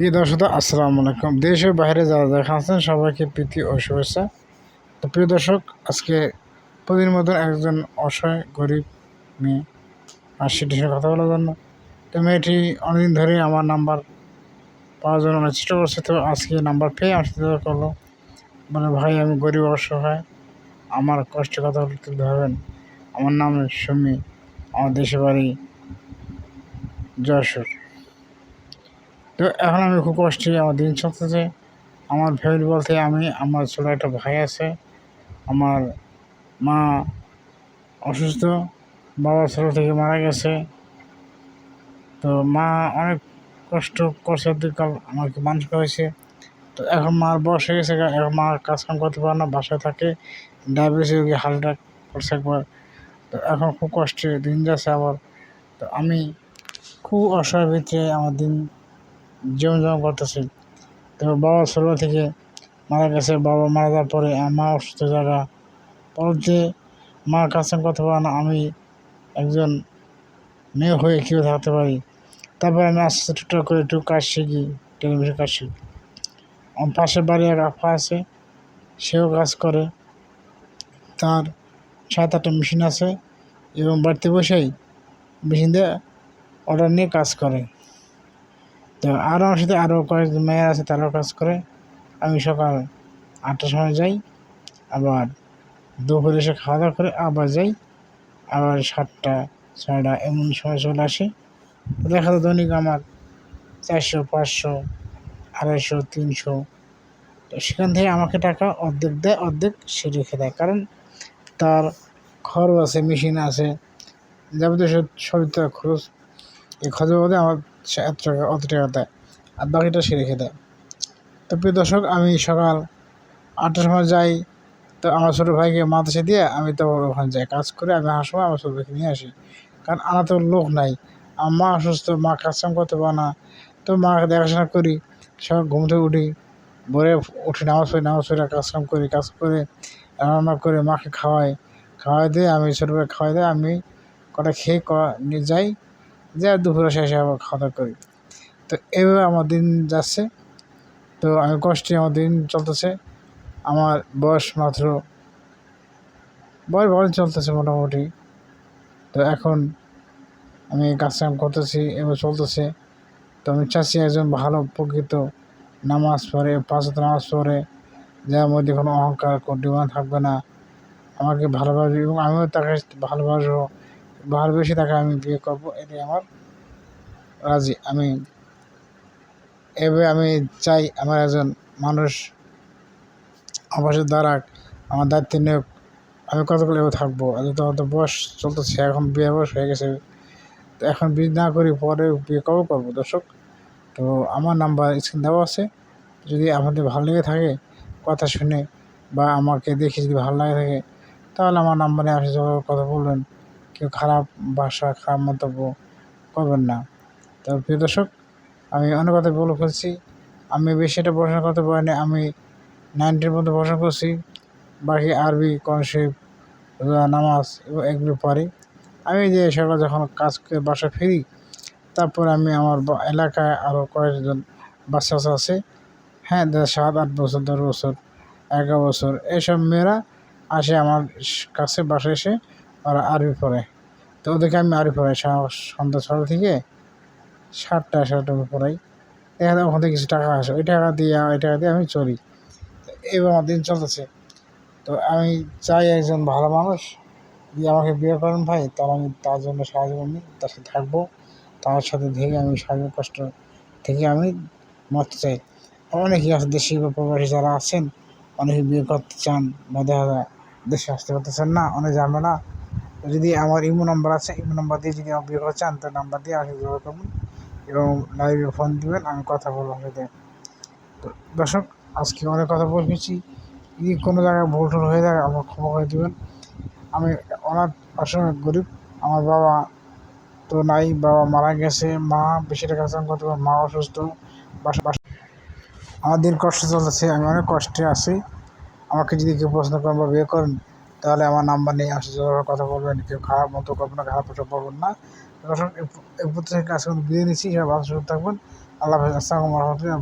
প্রিয় দর্শক, আসসালামু আলাইকুম। দেশের বাইরে যারা দেখা আছেন, সবাইকে প্রীতি ও শুভেচ্ছা। তো প্রিয় দর্শক, আজকে প্রতিদিন মতন একজন অসহায়, গরিব মেয়ে আর সেটির কথা বলার জন্য। তো মেয়েটি অনেকদিন ধরে আমার নাম্বার পাওয়ার জন্য অনেক চেষ্টা করছে, তো আজকে নাম্বার পেয়ে সাথে করল। মানে ভাই, আমি গরিব, অসহায়। আমার কষ্টের কথা তুলতে ধরবেন আমার নাম সুমি আমার দেশের বাড়ি যশোর। তো এখন আমি খুব কষ্টে আমার দিন চলতেছে। আমার ফ্যামিলি বলতে আমি, আমার ছোটো একটা ভাই আছে। আমার মা অসুস্থ, বাবা ছোটো থেকে মারা গেছে। তো মা অনেক কষ্ট করছে দিনকাল আমাকে মানুষ করেছে তো এখন মার বয়স হয়ে গেছে, এখন মা কাজ কাম করতে পারে না, বাসায় থাকে। ডায়াবেটিস রোগী অ্যাটাক করছে একবার। তো এখন খুব কষ্টে দিন যাচ্ছে আবার তো আমি খুব অসহায় ভিতরে আমার দিন জীবনযাপন করতেছি। তো বাবা ছোটো থেকে মারা গেছে। বাবা মারা যাওয়ার পরে মা অসুস্থ জায়গা পরবর্তী মা কাছে কথা বলে না। আমি একজন মেয়ে হয়ে কীভাবে থাকতে পারি? তারপর আমি আস্তে টুকটাক করে একটু কাজ শিখি, টেলিভিশন কাজ শিখি। আমার পাশের বাড়ি এক আফা আছে, সেও কাজ করে। তার সাত আটটা মেশিন আছে এবং বাড়িতে বসেই মেশিন দিয়ে অর্ডার নিয়ে কাজ করে। তো আরও আমার সাথে আরও কয়েকজন মেয়ের আছে, তারাও কাজ করে। আমি সকাল আটটার সময় যাই, আবার দুপুরে এসে খাওয়া দাওয়া করে আবার যাই, আবার সাতটা, ছয়টা এমন সময় চলে আসি। দেখা যায় দৈনিক আমার চারশো, পাঁচশো, আড়াইশো, তিনশো। তো সেখান থেকে আমাকে টাকা অর্ধেক দেয়, অর্ধেক সে রেখে দেয়। কারণ তার খরচ আছে, মেশিন আছে, যাবতীয় সব তার খরচ। এই মধ্যে আমার সে এত টাকা অত টাকা দেয় আর বাকিটা সে রেখে দেয়। তো প্রিয় দর্শক, আমি সকাল আটটার সময় যাই। তো আমার ছোটো ভাইকে মাদ্রাসা দিয়ে আমি তো ওখানে যাই। কাজ করে আমি সময় আমার ছোটো ভাইকে নিয়ে আসি। কারণ আমার তো লোক নাই। আমার মা অসুস্থ, মা কাজ কাম করতে পারে না। তো মাকে দেখাশোনা করি। সব ঘুম থেকে উঠি। ভোরে উঠি নামাজ পড়ি, নামাজ পড়ে কাজ কাম করি, কাজ করে রান্না করে মাকে খাওয়াই। খাওয়াই দিয়ে আমি ছোটো ভাই খাওয়াই দিয়ে আমি কটা খেয়ে নিয়ে যাই। যা দুপুরে শেষে আবার খাওয়া দাওয়া করি। তো এইভাবে আমার দিন যাচ্ছে। তো আমি কষ্টে আমার দিন চলতেছে। আমার বয়স মাত্র বয়স ভালো চলতেছে মোটামুটি। তো এখন আমি কাজ কাম করতেছি এবং চলতেছে। তো আমি চাচ্ছি একজন ভালো প্রকৃত নামাজ পড়ে, পাঁচ নামাজ পড়ে, যার মধ্যে কোনো অহংকার কোনো ডিমান্ড থাকবে না। আমাকে ভালোবাসবে এবং আমিও তাকে ভালোবাসবো। ভালোবেসে তাকে আমি বিয়ে করব এটাই আমার রাজি। আমি এভাবে আমি চাই আমার একজন মানুষ পাশে দাঁড়াক আমার দায়িত্ব নিয়োগ। আমি কতগুলো এভাবে থাকব? তো অত বয়স চলতেছে, এখন বিয়ে বয়স হয়ে গেছে। তো এখন বিয়ে না করি, পরে বিয়ে কবে করব দর্শক? তো আমার নাম্বার স্ক্রিন দেওয়া আছে। যদি আপনাদের ভালো লেগে থাকে, কথা শুনে বা আমাকে দেখে যদি ভালো লাগে থাকে, তাহলে আমার নাম্বারে আসে কথা বলবেন। কেউ খারাপ ভাষা খারাপ মন্তব্য করবেন না। তো প্রিয় দর্শক, আমি অনেক কথা বলে ফেলছি আমি বেশি এটা পড়াশোনা করতে পারিনি, আমি নাইনটির মধ্যে পড়াশোনা করছি। বাকি আরবি কনসেপ্ট নামাজ এগুলো পারি আমি যে সকাল যখন কাজ করে বাসা ফিরি, তারপর আমি আমার এলাকায় আরও কয়েকজন বাচ্চা আছে। হ্যাঁ সাত, আট বছর, দশ বছর, এগারো বছর এইসব মেয়েরা আসে আমার কাছে বাসায় এসে আরবি পড়ে। তো ওদেরকে আমি আরবি পড়াই সন্ধ্যা ছটা থেকে সাতটা সাতটা পড়াই। দেখা যায় ওখান থেকে কিছু টাকা আসে। ওই টাকা দিয়ে, ওই টাকা দিয়ে আমি চলি। এবার আমার দিন চলতেছে। তো আমি চাই একজন ভালো মানুষ, যদি আমাকে বিয়ে করেন ভাই, তাহলে আমি তার জন্য সাহায্য করি তার সাথে থাকব। তার সাথে থেকে আমি শারীরিক কষ্ট থেকে আমি মরতে চাই। অনেকেই আছে দেশি বা প্রবাসী যারা আছেন, অনেকে বিয়ে করতে চান বা দেখা যায় দেশে আসতে করতে চান না, অনেক জানবে না। যদি আমার ইমো নাম্বার আছে, ইমো নাম্বার দিয়ে যদি আমার বিয়ে চান তো নাম্বার দিয়ে আমাকে যোগাযোগ করবেন এবং লাইভে ফোন দিবেন, আমি কথা বলব সাথে। তো দর্শক, আজকে অনেক কথা বলছি যদি কোনো জায়গায় ভুল টুল হয়ে যায় আমার ক্ষমা করে দেবেন। আমি অনাথ আসলে গরিব, আমার বাবা তো নাই, বাবা মারা গেছে, মা বেশি টাকা করতে পারে মা অসুস্থ আমার দিন কষ্ট চলতেছে, আমি অনেক কষ্টে আছি। আমাকে যদি কেউ পছন্দ করেন বা বিয়ে করেন তাহলে আমার নাম্বার নিয়ে আসে কথা বলবেন কেউ খারাপ মতো করবেন না খারাপ প্রচার করবেন না এরপর থেকে প্রত্যেক কাজ বিয়ে নিচ্ছি সবাই ভালো থাকবেন আল্লাহ হাফেজ আসসালামু রহমতুল্লাহ